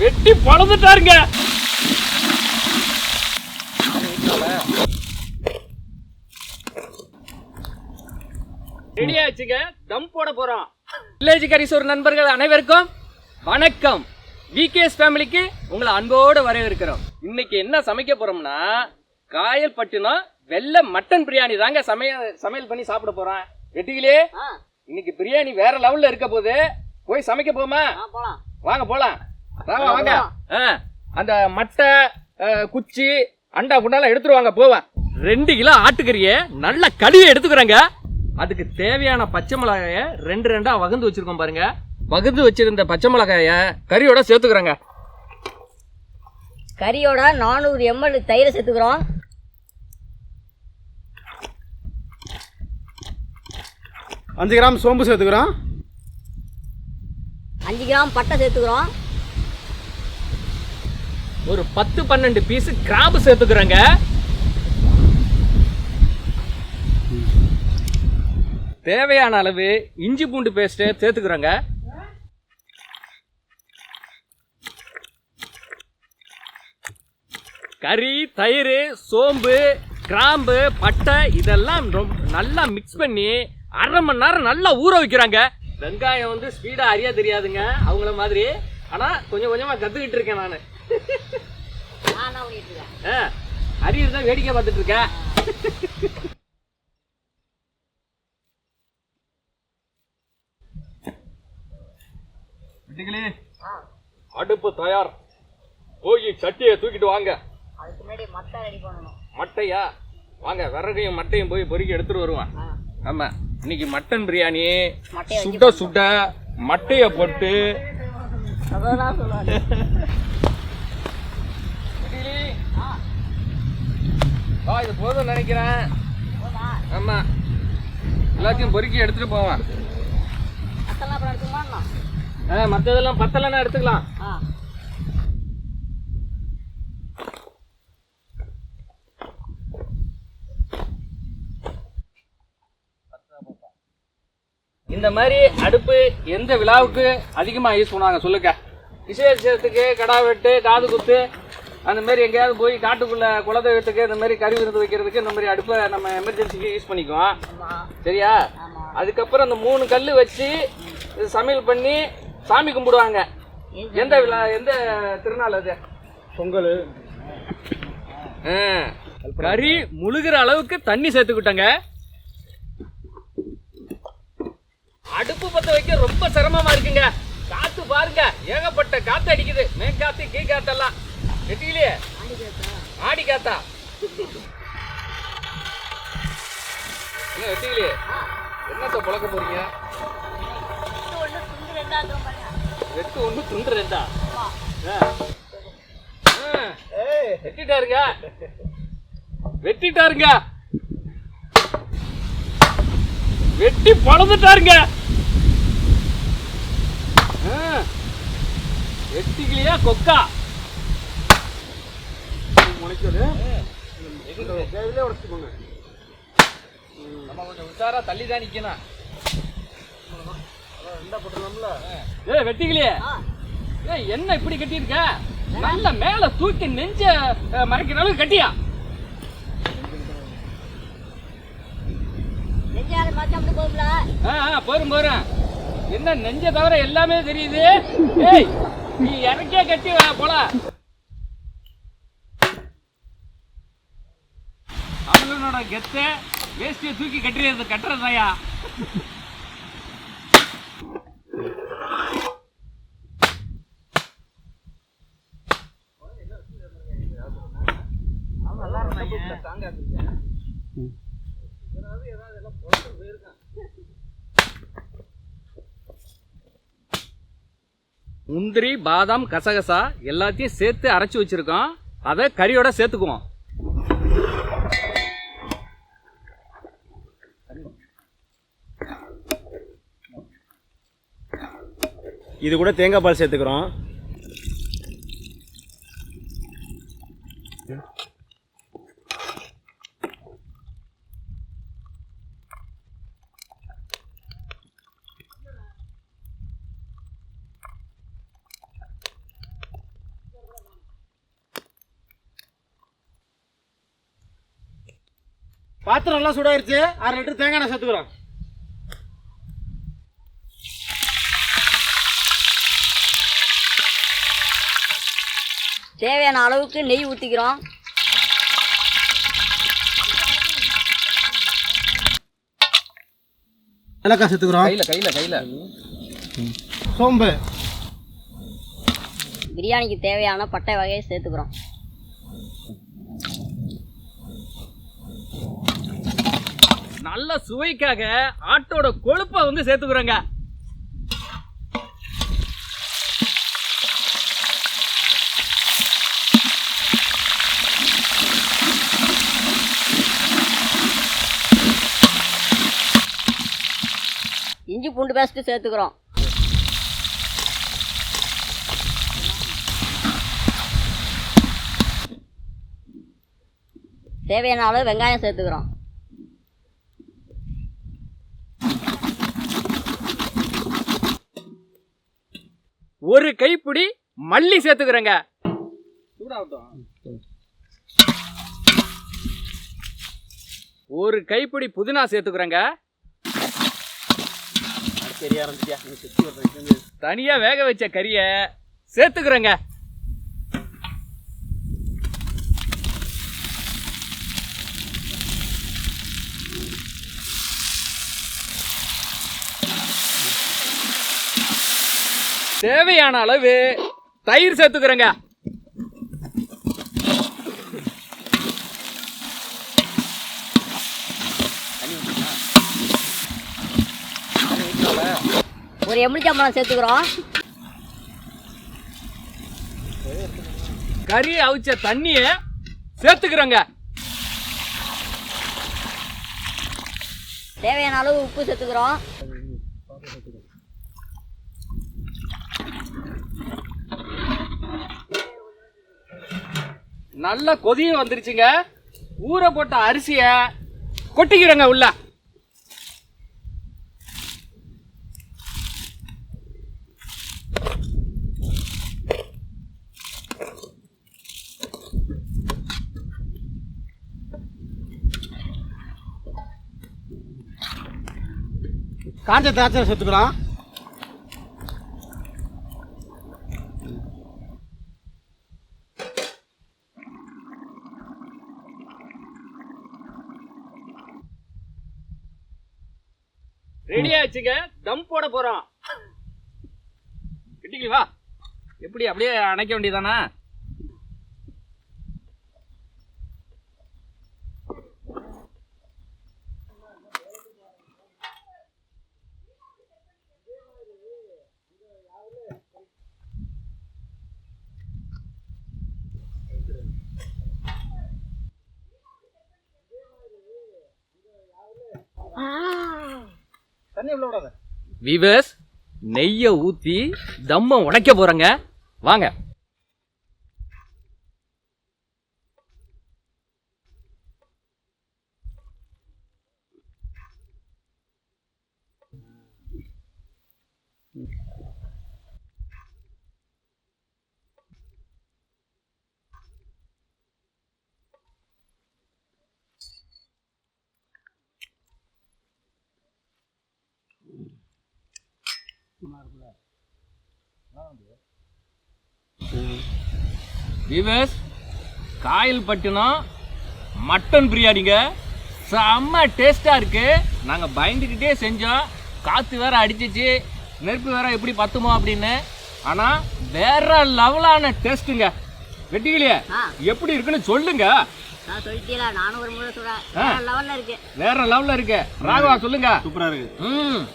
வெட்டி பழந்துட்டாருங்க ரெடி ஆச்சுங்க. தம் போட போறோம். வில்லேஜ் கரிசோர் நண்பர்கள் அனைவருக்கும் வணக்கம். விகேஎஸ் ஃபேமிலிக்கு உங்களை அன்போடு வரவேற்கிறோம். இன்னைக்கு என்ன சமைக்க போறோம்னா காயல்பட்டினம் வெள்ளை மட்டன் பிரியாணி தாங்க சமையல் சமையல் பண்ணி சாப்பிட போறோம். வெட்டிகளே இன்னைக்கு பிரியாணி வேற லெவல்ல இருக்க போது போய் சமைக்க போமா? வாங்க போலாம். வாங்க வாங்க. ஆ, அந்த மட்டை குச்சி அண்டா குண்டாலாம் எடுத்துட்டு வாங்க போவேன் ரெண்டு கிலோ ஆட்டுக்கறிய நல்லா கழுவி எடுத்துக்கிறேங்க. அதுக்கு தேவையான பச்சை மிளகாய ரெண்டு ரெண்டா வகுந்து வச்சிருக்கோம் பாருங்க. வகுந்து வச்சிருந்த பச்சை மிளகாய கறியோட சேர்த்துக்கிறேங்க. கறியோட நானூறு எம்எல் தயிரை சேர்த்துக்கிறோம். அஞ்சு கிராம் சோம்பு சேர்த்துக்கிறோம். அஞ்சு கிராம் பட்டை சேர்த்துக்கிறோம். ஒரு பத்து பன்னெண்டு பீஸ் கிராம்பு சேர்த்துக்கிறேங்க. தேவையான அளவு இஞ்சி பூண்டு பேஸ்ட்டு சேர்த்துக்கிறோங்க. கறி தயிர் சோம்பு கிராம்பு பட்டை இதெல்லாம் ரொம்ப நல்லா மிக்ஸ் பண்ணி அரை மணி நேரம் நல்லா ஊற வைக்கிறாங்க. வெங்காயம் வந்து ஸ்பீடாக அறியா தெரியாதுங்க அவங்கள மாதிரி. ஆனால் கொஞ்சம் கொஞ்சமாக கற்றுக்கிட்டு இருக்கேன் நான் நான் என்ன பண்ணிட்டு இருக்கேன் ஆ, அரியர் தான் வேடிக்கை பார்த்துட்டு இருக்கேன் அடுப்பு தயார். போய் சட்டியை தூக்கிட்டு வாங்க. மட்டையா? வாங்க விறகையும் மட்டையும் போய் பொறுக்கி எடுத்துட்டு வருவேன் ஆமா இன்னைக்கு மட்டன் பிரியாணி சுட சுட மட்டைய போட்டு வா இது போதும் நினைக்கிறேன். ஆமா. எல்லாத்தையும் பொறுக்கி எடுத்துட்டு போவேன் மட்டெல்லாம் அப்புறம் ஆ மற்றதெல்லாம் பத்தலைன்னா எடுத்துக்கலாம். இந்த மாதிரி அடுப்பு எந்த விழாவுக்கு அதிகமாக யூஸ் பண்ணுவாங்க சொல்லுங்க. விசேஷத்துக்கு கடா வெட்டு காது குத்து அந்த மாதிரி எங்கேயாவது போய் காட்டுக்குள்ள குலதெய்வத்துக்கு இந்த மாதிரி கறி விருந்து வைக்கிறதுக்கு இந்த மாதிரி அடுப்பை நம்ம எமர்ஜென்சிக்கு யூஸ் பண்ணிக்குவோம். ஆமா. சரியா? ஆமா. அதுக்கப்புறம் அந்த மூணு கல் வச்சு சமையல் பண்ணி சாமி கும்பிடுவாங்க. எந்த விழா எந்த திருநாள் அது? பொங்கல். கறி முழுகிற அளவுக்கு தண்ணி சேர்த்துக்கிட்டோங்க. அடுப்பு பத்த வைக்க ரொம்ப சிரமமா இருக்குங்க. காத்து பாருங்க. ஏகப்பட்ட காத்து அடிக்குது. மேற்காத்து கீழ் காத்தெல்லாம் வெட்டியிலே. ஆடி காத்தா என்ன வெட்டியிலே? என்னத்த பழக்க போறீங்க? ஒன்று துண்டு வெட்டு ஒன்று துண்டு ரெண்டா? ஆ. வெட்டிட்டாருங்க. வெட்டிட்டாருங்க. வெட்டி பழந்துட்டாருங்க வெட்டிக்கலையா கொக்கா? எங்க தேவையிலே உடச்சுக்கோங்க. நம்ம கொஞ்சம் உஷாரா தள்ளி தான் நிக்கணும் ரெண்டா போட்டுடலாம்ல ஏ வெட்டிக்கலையே ஆ. ஏய் என்ன இப்படி கட்டியிருக்க? நல்ல மேல தூக்கி நெஞ்ச மறைக்கிற அளவுக்கு கட்டியா? போரும் போறேன் என்ன நெஞ்ச தவிர எல்லாமே தெரியுது? ஏய் நீ இறக்கியா கட்டி வா, போலாம் கெத்து வேஸ்டியை தூக்கி கட்டுறது கட்டுறதாயா முந்திரி பாதாம் கசகசா எல்லாத்தையும் சேர்த்து அரைச்சி வச்சிருக்கோம். அதை கறியோட சேர்த்துக்குவோம். இது கூட தேங்காய் பால் சேர்த்துக்கிறோம். பாத்திரம் எல்லாம் சுடாயிருச்சு. அரை லிட்டர் தேங்காய் நான் சேர்த்துக்கிறோம். தேவையான அளவுக்கு நெய் ஊற்றிக்கிறோம் ஏலக்காய் சேர்த்துக்கிறோம். கையில கையில கையில. சோம்பு. பிரியாணிக்கு தேவையான பட்டை வகையை சேர்த்துக்கிறோம். நல்ல சுவைக்காக ஆட்டோட கொழுப்பை வந்து சேர்த்துக்கிறோங்க. இஞ்சி பூண்டு பேஸ்ட்டு சேர்த்துக்கிறோம். தேவையான அளவு வெங்காயம் சேர்த்துக்கிறோம். ஒரு கைப்பிடி மல்லி சேர்த்துக்கிறேங்க. ஒரு கைப்பிடி புதினா சேர்த்துக்கிறேங்க. தெரிய ஆரம்பிச்சியா தனியா வேக வச்ச கறிய சேர்த்துக்கிறேங்க. தேவையான அளவு தயிர் சேர்த்துக்கிறேங்க. ஒரு எலுமிச்சம்பழம் சேர்த்துக்கிறோம். கறி அவிச்ச தண்ணிய சேர்த்துக்கிறேங்க. தேவையான அளவு உப்பு சேர்த்துக்கிறோம். நல்ல கொதியும் வந்துருச்சுங்க. ஊற போட்ட அரிசிய கொட்டிக்கிறேங்க உள்ள. காஞ்ச திராட்சை சேர்த்துக்கலாம் ரெடி ஆச்சுங்க தம் போட போறோம். கிட்டிக்கி வா. எப்படி அப்படியே அணைக்க வேண்டியதானா வீவர்ஸ் நெய்யை ஊத்தி தம்ம உடைக்க போறேங்க. வாங்க. விவஸ் காயல் பட்டினம் மட்டன் பிரியாணிங்க. செம்ம டேஸ்டா இருக்கு. நாங்க பயந்துக்கிட்டே செஞ்சோம் காத்து வேற அடிச்சிச்சு. நெருப்பு வேற எப்படி பத்துமோ அப்படின்னு. ஆனா வேற லெவலான டேஸ்ட்டுங்க வெட்டிக்கலையே ஆ. எப்படி இருக்குன்னு சொல்லுங்க. ஆ. லெவலில் இருக்கு. வேற லெவல்ல இருக்கு. ராகவா சொல்லுங்க. சூப்பரா இருக்கு. ம்.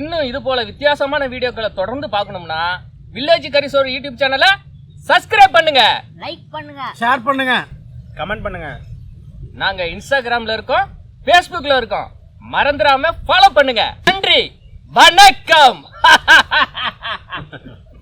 இன்னும் இது போல வித்தியாசமான வீடியோக்களை தொடர்ந்து பார்க்கணும்னா வில்லேஜ் கரிசோர் யூடியூப் சேனலை சப்ஸ்கிரைப் பண்ணுங்க. லைக் பண்ணுங்க. ஷேர் பண்ணுங்க. கமெண்ட் பண்ணுங்க. நாங்க இன்ஸ்டாகிராம்ல இருக்கோம் ஃபேஸ்புக்ல இருக்கோம். மறந்துடாம ஃபாலோ பண்ணுங்க. நன்றி. வணக்கம்.